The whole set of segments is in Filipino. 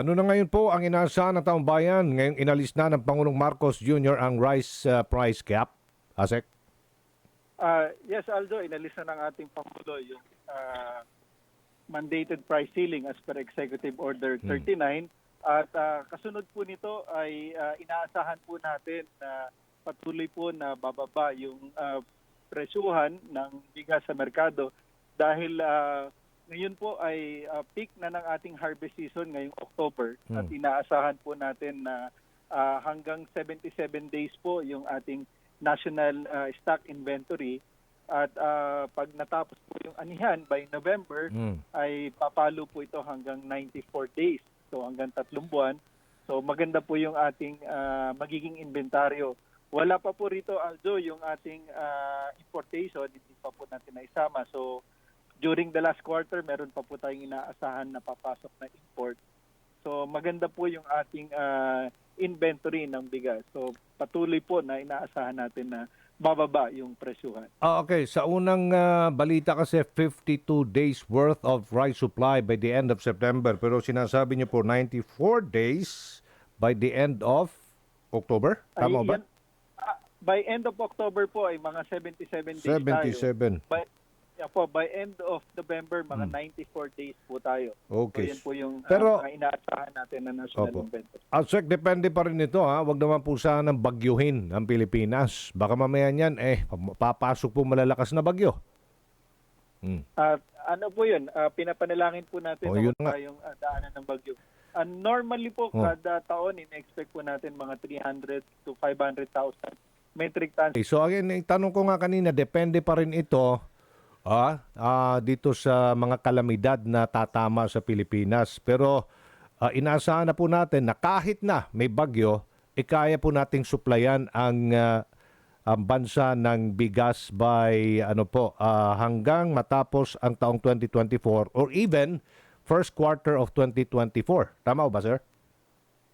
Ano na ngayon po ang inaasahan ng taong bayan ngayong inalis na ng Pangulong Marcos Jr. ang rice uh, price cap? Asek? Ah, yes, Aldo, inalis na ng ating Pangulo yung ah, mandated price ceiling as per Executive Order 39. At ah, kasunod po nito ay ah, inaasahan po natin na patuloy po na bababa yung ah, presyuhan ng bigas sa merkado dahil ah, ngayon po ay ah, peak na ng ating harvest season ngayong October at inaasahan po natin na ah, hanggang 77 days po yung ating national ah, stock inventory. At ah, pag natapos po yung anihan by November Mm. ay papalo po ito hanggang 94 days. So hanggang tatlong buwan. So maganda po yung ating ah, magiging inventaryo. Wala pa po rito Aldo yung ating ah, importation. Hindi pa po natin naisama. So during the last quarter meron pa po tayong inaasahan na papasok na import So maganda po yung ating ah, inventory ng bigas. So patuloy po na inaasahan natin na bababa yung presyuhan. Ah, okay. Sa unang ah, balita kasi 52 days worth of rice supply by the end of September. Pero sinasabi niyo po 94 days by the end of October? Tama Ay, ba? yan, ah, by end of October po ay mga 77 days tayo. 77. Yeah po, by end of November mga 94 days po tayo. So Hmm. Okay. yan po yung ah, Pero- mga inaasahan natin na national Opo. inventory. Asek, depende pa rin ito ha. Huwag naman po sanang bagyuhin ang Pilipinas. Baka mamaya niyan, eh, papasok po malalakas na bagyo. Hmm. At ano po yun, ah, pinapanalangin po natin Oh, na yun huwag nga. tayong ah, daanan ng bagyo. Ah, normally po, Oh. kada taon, in-expect po natin mga 300 to 500,000 metric tons. Okay, so again, yung tanong ko nga kanina, depende pa rin ito ah, ah, dito sa mga kalamidad na tatama sa Pilipinas. Pero ah, inaasahan na po natin na kahit na may bagyo, eh kaya po nating suplayan ang ah, ang bansa ng bigas by ano po ah, hanggang matapos ang taong 2024 or even first quarter of 2024. Tama ba, sir?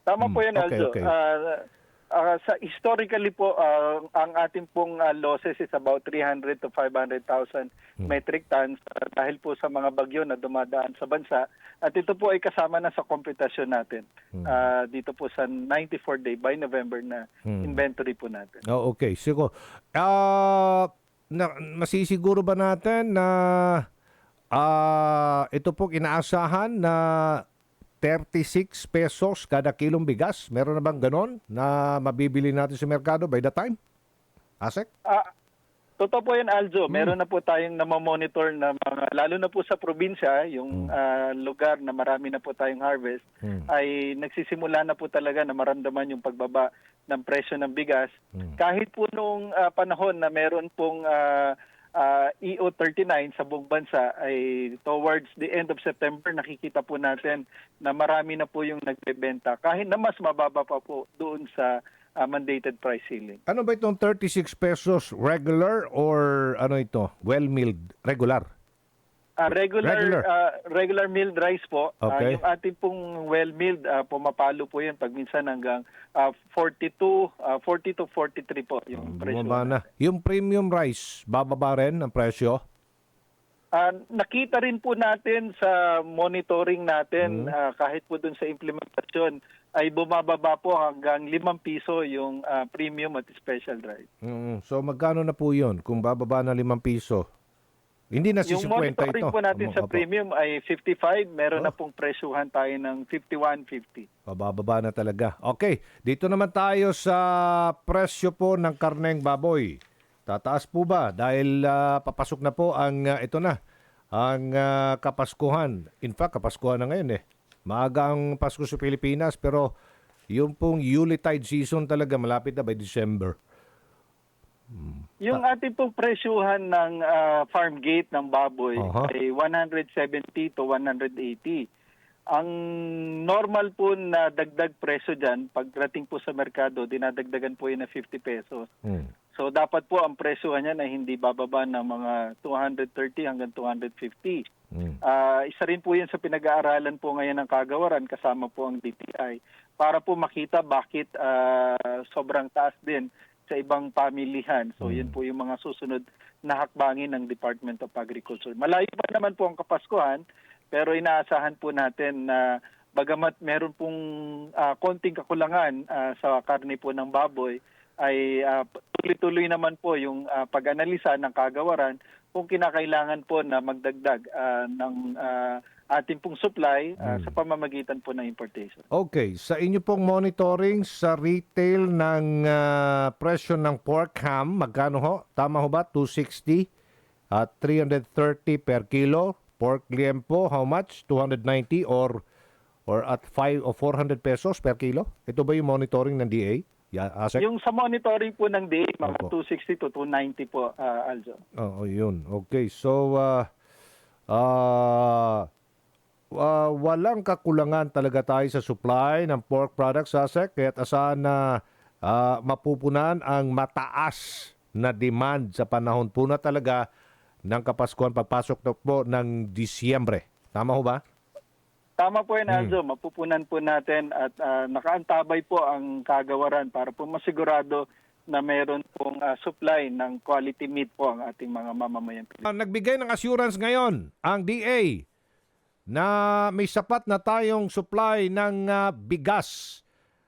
Tama po yan, Hmm, okay, Aldo. okay. Ah, ah, sa historically po, ah, ang ating pong ah, losses is about 300 to 500,000 Hmm. metric tons ah, dahil po sa mga bagyo na dumadaan sa bansa. At ito po ay kasama na sa kompetasyon natin Hmm. ah, dito po sa 94 day by November na Hmm. inventory po natin. Oh, okay. Siguro. Ah, na, masisiguro ba natin na ah ito po inaasahan na 36 pesos kada kilong bigas? Meron na bang ganon na mabibili natin sa merkado by the time? Asek? Ah, totoo po yan, Hmm. Aljo. Meron na po tayong namamonitor na mga, lalo na po sa probinsya, Hmm. yung ah, lugar na marami na po tayong harvest, ay nagsisimula na po talaga na maramdaman yung pagbaba ng presyo ng bigas. Hmm. Kahit po nung ah, panahon na meron pong ah, ah, EO39 sa buong bansa ay towards the end of September nakikita po natin na marami na po yung nagbebenta kahit na mas mababa pa po doon sa ah, mandated price ceiling. Ano ba itong 36 pesos regular or ano ito? Well-milled? Regular? Ah, regular Regular. ah, regular milled rice po. Ah, Okay. yung ating pong well milled ah, pumapalo po 'yan pag minsan hanggang ah, 42 ah, 40 to 43 po yung presyo. Bumaba na. Yung premium rice, bababa rin ang presyo? Ah, nakita rin po natin sa monitoring natin Hmm. ah, kahit po dun sa implementasyon ay bumababa po hanggang 5 piso yung ah, premium at special rice. Mm, so magkano na po 'yon kung bababa na 5 piso? Hindi na si Yung 50 monitoring ito. po natin sa Opo. premium ay 55, meron Oh. na pong presyuhan tayo ng 51.50. Bababa na talaga. Okay, dito naman tayo sa presyo po ng karneng baboy. Tataas po ba dahil ah, papasok na po ang ah, ito na ang ah, Kapaskuhan. In fact, Kapaskuhan na ngayon eh. Maaga ang Pasko sa Pilipinas pero yung pong Yuletide season talaga malapit na by December. Yung ating pong presyuhan ng ah, farm gate ng baboy Aha. ay 170 to 180. Ang normal po na dagdag presyo dyan, pagdating po sa merkado, dinadagdagan po yun na 50 pesos. Hmm. So dapat po ang presyohan niyan ay hindi bababa ng mga 230 hanggang 250. Hmm. Ah, isa rin po yan sa pinag-aaralan po ngayon ng kagawaran kasama po ang DTI para po makita bakit ah, sobrang taas din sa ibang pamilihan. So yun po yung mga susunod na hakbangin ng Department of Agriculture. Malayo pa naman po ang Kapaskuhan pero inaasahan po natin na bagamat meron pong ah, konting kakulangan ah, sa karne po ng baboy, ay ah, tuloy-tuloy naman po yung ah, pag-analisa ng kagawaran kung kinakailangan po na magdagdag ah, ng ah, ating pong supply ah, sa pamamagitan po ng importation. Okay, sa inyo pong monitoring sa retail ng ah, presyo ng pork ham, magkano ho? Tama ho ba? 260 at 330 per kilo. Pork liempo, how much? 290 or or at 5 o 400 pesos per kilo? Ito ba yung monitoring ng DA? Yeah, Asek? Yung sa monitoring po ng DA, mga Opo. 260 to 290 po, ah, Aljo. Oo, yun. Okay, so ah ah, ah, walang kakulangan talaga tayo sa supply ng pork products, Asek. Kaya asahan na ah, mapupunan ang mataas na demand sa panahon po na talaga ng Kapaskuhan pagpasok na po ng Disyembre. Tama ho ba? Tama po Hmm. yan, Aljo. Mapupunan po natin at ah, nakaantabay po ang kagawaran para po masigurado na meron pong ah, supply ng quality meat po ang ating mga mamamayan. Nagbigay ng assurance ngayon ang DA na may sapat na tayong supply ng ah, bigas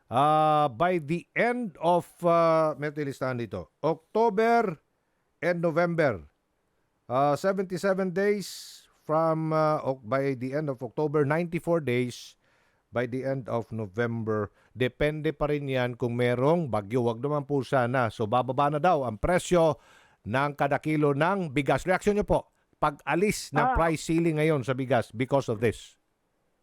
ah, by the end of uh, may dito. October and November. Ah, 77 days from Oc- by the end of October 94 days by the end of November. Depende pa rin yan kung merong bagyo. Wag naman po sana. So bababa na daw ang presyo ng kada kilo ng bigas. Reaksyon nyo po pag alis ng Ah. price ceiling ngayon sa bigas because of this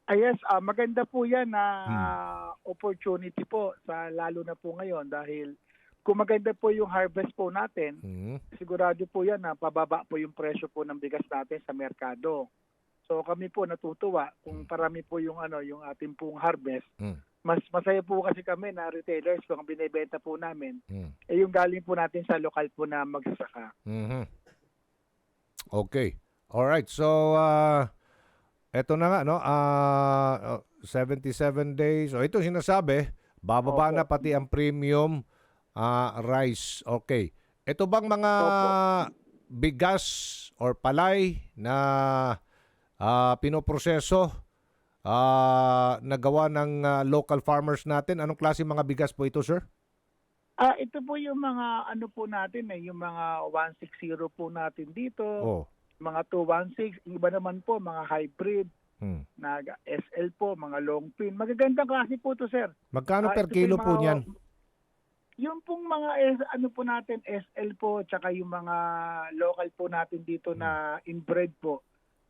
Ah, yes, ah, maganda po yan na Hmm. ah, opportunity po sa lalo na po ngayon dahil kung maganda po yung harvest po natin, Hmm. sigurado po yan na pababa po yung presyo po ng bigas natin sa merkado. So kami po natutuwa kung parami po yung ano yung ating pong harvest. Hmm. Mas masaya po kasi kami na retailers kung binebenta po namin Hmm. eh yung galing po natin sa lokal po na magsasaka. Mhm. Okay. All right. So uh eto na nga no, ah 77 days. O ito sinasabi, bababa Opo. na pati ang premium ah, rice. Okay. Ito bang mga bigas or palay na ah, pinoproseso ah, nagawa ng ah, local farmers natin? Anong klase mga bigas po ito, sir? Ah, ito po yung mga ano po natin eh, yung mga 160 po natin dito. Oh. mga 216, yung iba naman po, mga hybrid, Hmm. na SL po, mga long pin. Magagandang klase po to sir. Magkano Ah, per kilo po mga- niyan? Yung pong mga S- ano po natin, SL po, tsaka yung mga local po natin dito na Hmm. inbred po.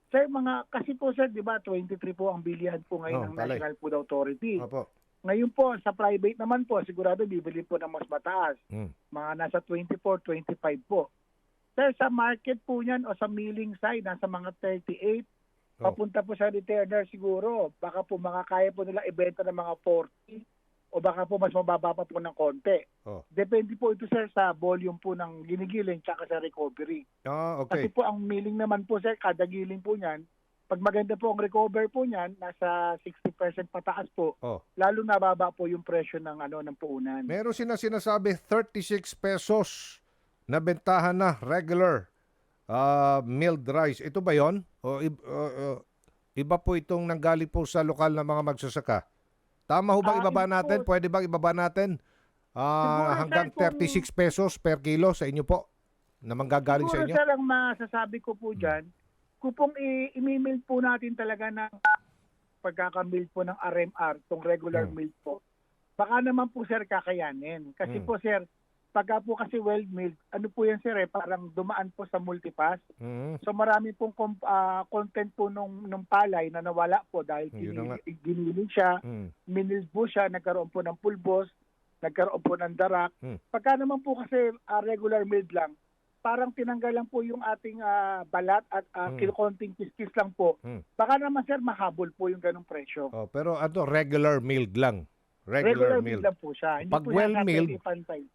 Sir, mga, kasi po sir, di ba, 23 po ang bilihan po ngayon Oh, ng. National Food Authority. Opo. Ngayon po, sa private naman po, sigurado bibili po ng mas mataas. Hmm. Mga nasa 24, 25 po. Sir, sa market po niyan o sa milling side, nasa mga 38, Oh. papunta po sa retailer siguro. Baka po makakaya po nila ibenta ng mga 40 o baka po mas mababa pa po ng konti. Oh. Depende po ito sir sa volume po ng ginigiling tsaka sa recovery. Ah, okay. Kasi po ang milling naman po sir, kada giling po niyan, pag maganda po ang recover po niyan, nasa 60% pataas po, Oh. lalo nababa po yung presyo ng ano ng puunan. Meron sina sinasabi 36 pesos na bentahan na regular ah, milled rice. Ito ba 'yon? O uh, uh, iba po itong nanggaling po sa lokal na mga magsasaka. Tama ho bang Ah, ibaba ito po- natin? Pwede bang ibaba natin? Siguro, hanggang sir, kung- 36 pesos per kilo sa inyo po na manggagaling sa Siguro, inyo? sir, ang masasabi ko po dyan, kung pong i- i-mail po natin talaga ng pagkakamil po ng RMR, tong regular Hmm. milk po, baka naman po sir kakayanin. Kasi Hmm. po sir, pagka po kasi well milled, ano po yan sir eh, parang dumaan po sa multipass. Mhm. So marami pong ah, content po nung, nung palay na nawala po dahil giniling siya, Mm. miniled po siya, nagkaroon po ng pulbos, nagkaroon po ng darak. Hmm. Pagka naman po kasi ah, regular milled lang, parang tinanggal lang po yung ating ah, balat at uh, Hmm. kinukonting kiskis lang po. Hmm. Baka naman sir, mahabol po yung ganong presyo. Oh, pero ano, regular milled lang. Regular, Regular milled. lang po siya. Hindi Pag po well yan milled.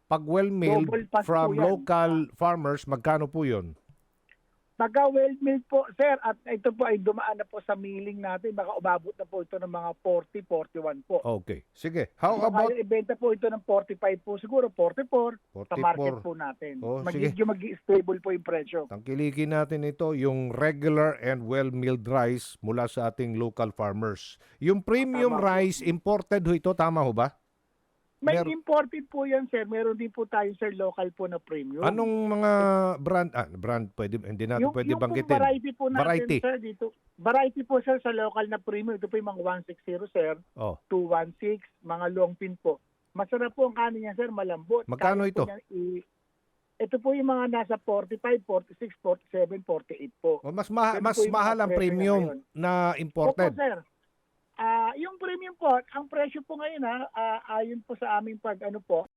Pag well milled from yan. local farmers, magkano po 'yon? Pagka well-milled po, sir, at ito po ay dumaan na po sa milling natin, baka umabot na po ito ng mga 40, 41 po. Okay. Sige. How about ibenta po ito ng 45 po, siguro 44, sa market 44? po natin. Oh, Magiging mag-stable po yung presyo. Tangkilikin natin ito, yung regular and well-milled rice mula sa ating local farmers. Yung premium Tama po. rice, imported ho ito, tama ho ba? May Mer- imported po yan, sir. Meron din po tayo, sir, local po na premium. Anong mga brand, ah, brand, pwede, hindi natin yung, pwede yung banggitin. variety po natin, Variety. sir, dito. Variety po, sir, sa local na premium. Ito po yung mga 160, sir. Oh, 216, mga long pin po. Masarap po ang kanin niya, sir, malambot. Magkano ito? i- ito po yung mga nasa 45, 46, 47, 48 po. oh, mas ma- mas yung mahal ang premium na Opo, imported. sir. Ah, yung premium po, ang presyo po ngayon ha, ah, ayon po sa aming pag ano po,